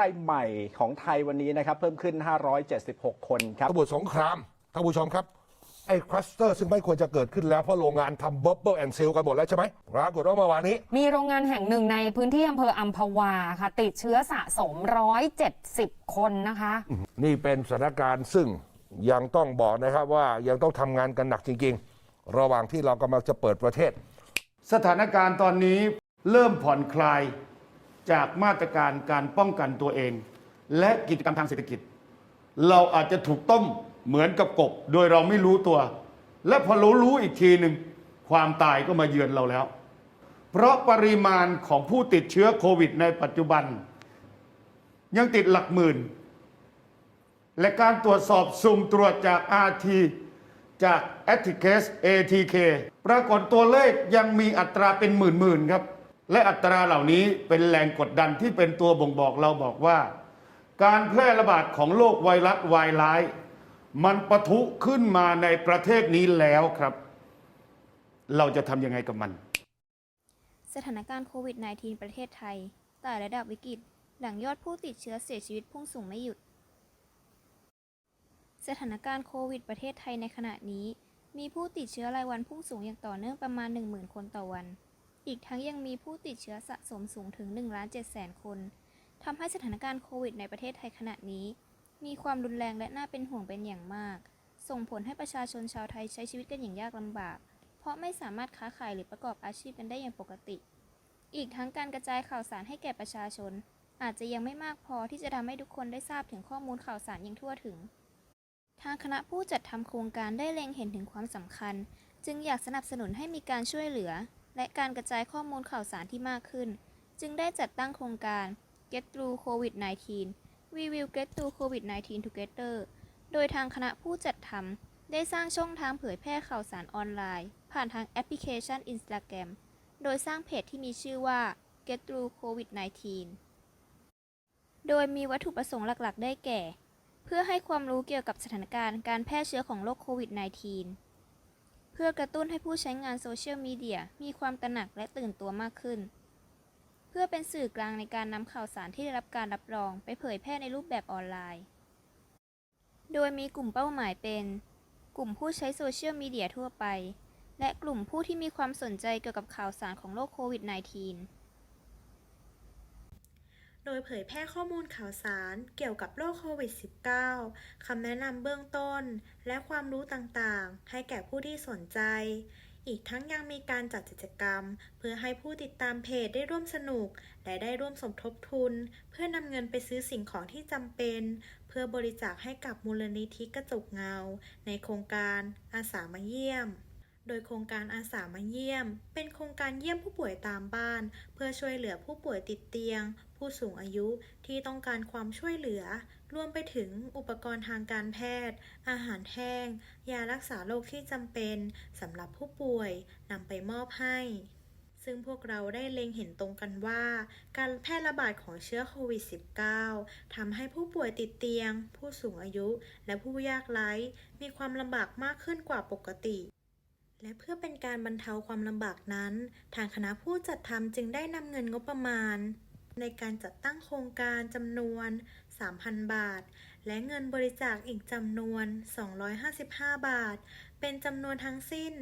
รายใหม่ของไทยวันนี้นะครับ เพิ่มขึ้น 576 คนครับสมุทรสงครามท่านผู้ชมครับไอ้คลัสเตอร์ซึ่งไม่ควรจะเกิดขึ้นแล้ว เพราะโรงงานทำบับเบิลแอนด์ซีลกันหมดแล้วใช่ไหมปรากฏว่าเมื่อวานนี้ มีโรงงานแห่งหนึ่งในพื้นที่อำเภออัมพวาค่ะ ติดเชื้อสะสม 170 คนนะคะ นี่เป็นสถานการณ์ซึ่งยังต้องบอกนะครับว่ายังต้องทำงานกันหนักจริง ๆ ระหว่างที่เรากำลังจะเปิดประเทศ สถานการณ์ตอนนี้เริ่มผ่อนคลาย จากมาตรการการป้องกันตัวเอง และกิจกรรมทางเศรษฐกิจ เราอาจจะถูกต้มเหมือนกับกบ โดยเราไม่รู้ตัว และพอรู้รู้อีกทีหนึ่งความตายก็มาเยือนเราแล้ว เพราะปริมาณของผู้ติดเชื้อโควิดในปัจจุบัน ยังติดหลักหมื่น และการตรวจสอบสุ่มตรวจจาก RT จาก a t t i c a s ATK ปรากฏตัวเลขยังมีอัตราเป็นหมื่นๆครับ และอัตราเหล่านี้เป็นแรงกดดันที่เป็นตัวบ่งบอกเราบอกว่า การแพร่ระบาดของโรคไวรัสวายร้าย มันปะทุขึ้นมาในประเทศนี้แล้วครับ เราจะทำยังไงกับมัน สถานการณ์โควิด -19 ประเทศไทยไต่ระดับวิกฤต หลังยอดผู้ติดเชื้อเสียชีวิตพุ่งสูงไม่หยุด สถานการณ์โควิด ประเทศไทยในขณะนี้ มีผู้ติดเชื้อรายวันพุ่งสูงอย่างต่อเนื่องประมาณ 10,000 คนต่อวัน อีกทั้งยังมีผู้ติดเชื้อสะสมสูงถึง1ล้าน7แสนคนทำให้สถานการณ์โควิดในประเทศไทยขณะนี้ มีความรุนแรงและน่าเป็นห่วงเป็นอย่างมาก ส่งผลให้ประชาชนชาวไทยใช้ชีวิตกันอย่างยากลำบาก เพราะไม่สามารถค้าขายหรือประกอบอาชีพกันได้อย่างปกติ อีกทั้งการกระจายข่าวสารให้แก่ประชาชน อาจจะยังไม่มากพอที่จะทำให้ทุกคนได้ทราบถึงข้อมูลข่าวสารอย่างทั่วถึง ทางคณะผู้จัดทำโครงการได้เล็งเห็นถึงความสำคัญ จึงอยากสนับสนุนให้มีการช่วยเหลือ และการกระจายข้อมูลข่าวสารที่มากขึ้น จึงได้จัดตั้งโครงการ Get Through COVID-19 We Will Get Through COVID-19 Together โดยทางคณะผู้จัดทำได้สร้างช่องทางเผยแพร่ข่าวสารออนไลน์ ผ่านทางแอปพลิเคชัน Instagram โดยสร้างเพจที่มีชื่อว่า Get Through COVID-19 โดยมีวัตถุประสงค์หลัก ๆ ได้แก่ เพื่อให้ความรู้เกี่ยวกับสถานการณ์การแพร่เชื้อของโรคโควิด -19 พื่อกระตุ้นให้ผู้ใช้งานโซเชียลมีเดียมีความตระหนักและตื่นตัวมากขึ้น เพื่อเป็นสื่อกลางในการนำข่าวสารที่ได้รับการรับรอง ไปเผยแพร่ในรูปแบบออนไลน์ โดยมีกลุ่มเป้าหมายเป็น กลุ่มผู้ใช้โซเชียลมีเดียทั่วไป และกลุ่มผู้ที่มีความสนใจเกี่ยวกับข่าวสารของโรคโควิด -19 โดยเผยแพร่ข้อมูลข่าวสารเกี่ยวกับโรคโควิด -19 คำแนะนำเบื้องต้น และความรู้ต่างๆ ให้แก่ผู้ที่สนใจ อีกทั้งยังมีการจัดกิจกรรม เพื่อให้ผู้ติดตามเพจได้ร่วมสนุก และได้ร่วมสมทบทุน เพื่อนำเงินไปซื้อสิ่งของที่จำเป็น เพื่อบริจาคให้กับมูลนิธิกระจกเงา ในโครงการอาสามาเยี่ยม โดยโครงการอาสามาเยี่ยม เป็นโครงการเยี่ยมผู้ป่วยตามบ้าน เพื่อช่วยเหลือผู้ป่วยติดเตียง ผู้สูงอายุที่ต้องการความช่วยเหลือ รวมไปถึงอุปกรณ์ทางการแพทย์ อาหารแห้ง ยารักษาโรคที่จำเป็นสำหรับผู้ป่วยนำไปมอบให้ซึ่งพวกเราได้เล็งเห็นตรงกันว่า การแพร่ระบาดของเชื้อโควิด -19 ทำให้ผู้ป่วยติดเตียง ผู้สูงอายุ และผู้ยากไร้ มีความลำบากมากขึ้นกว่าปกติ และเพื่อเป็นการบรรเทาความลำบากนั้น ทางคณะผู้จัดทำจึงได้นำเงินงบประมาณ ในการจัดตั้งโครงการจำนวน 3,000 บาท และเงินบริจาคอีกจำนวน 255 บาท เป็นจำนวนทั้งสิ้น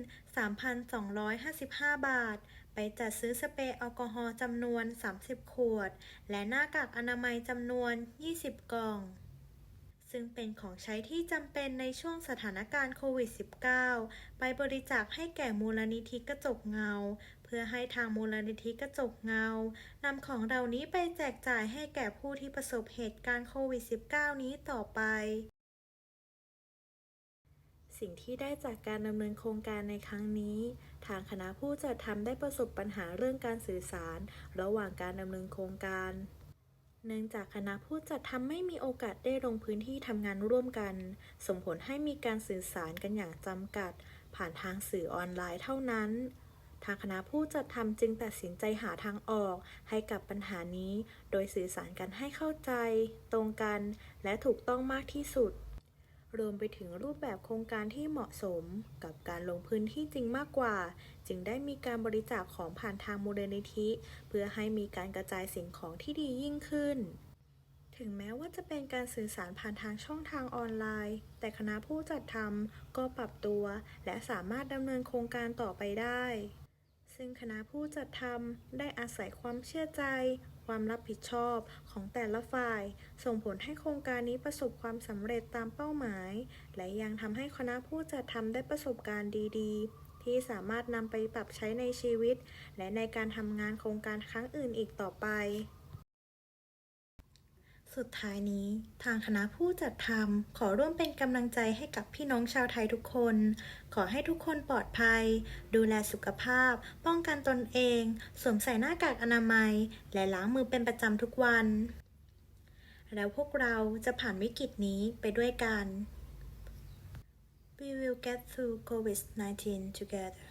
3,255 บาท ไปจัดซื้อสเปรย์แอลกอฮอล์จำนวน 30 ขวด และหน้ากากอนามัยจำนวน 20 กล่อง ซึ่งเป็นของใช้ที่จำเป็นในช่วงสถานการณ์โควิด -19 ไปบริจาคให้แก่มูลนิธิกระจกเงา เพื่อให้ทางมูลนิธิกระจกเงานำของเหล่านี้ไปแจกจ่ายให้แก่ผู้ที่ประสบเหตุการณ์โควิด -19 นี้ต่อไปสิ่งที่ได้จากการดำเนินโครงการในครั้งนี้ ทางคณะผู้จัดทำได้ประสบปัญหาเรื่องการสื่อสาร ระหว่างการดำเนินโครงการ เนื่องจากคณะผู้จัดทำไม่มีโอกาสได้ลงพื้นที่ทำงานร่วมกัน ส่งผลให้มีการสื่อสารกันอย่างจำกัด ผ่านทางสื่อออนไลน์เท่านั้น ทางคณะผู้จัดทำจึงตัดสินใจหาทางออกให้กับปัญหานี้ โดยสื่อสารกันให้เข้าใจ ตรงกัน และถูกต้องมากที่สุด รวมไปถึงรูปแบบโครงการที่เหมาะสมกับการลงพื้นที่จริงมากกว่า จึงได้มีการบริจาคของผ่านทางมูลนิธิ เพื่อให้มีการกระจายสิ่งของที่ดียิ่งขึ้น ถึงแม้ว่าจะเป็นการสื่อสารผ่านทางช่องทางออนไลน์ แต่คณะผู้จัดทำก็ปรับตัว และสามารถดำเนินโครงการต่อไปได้ซึ่งคณะผู้จัดทำได้อาศัยความเชื่อใจ ความรับผิดชอบของแต่ละฝ่าย ส่งผลให้โครงการนี้ประสบความสำเร็จตามเป้าหมาย และยังทำให้คณะผู้จัดทำได้ประสบการณ์ดีๆ ที่สามารถนำไปปรับใช้ในชีวิต และในการทำงานโครงการครั้งอื่นอีกต่อไป สุดท้ายนี้ทางคณะผู้จัดทำขอร่วมเป็นกำลังใจให้กับพี่น้องชาวไทยทุกคน ขอให้ทุกคนปลอดภัย ดูแลสุขภาพ ป้องกันตนเอง สวมใส่หน้ากากอนามัย และล้างมือเป็นประจำทุกวัน แล้วพวกเราจะผ่านวิกฤตนี้ไปด้วยกัน We will get through COVID-19 together.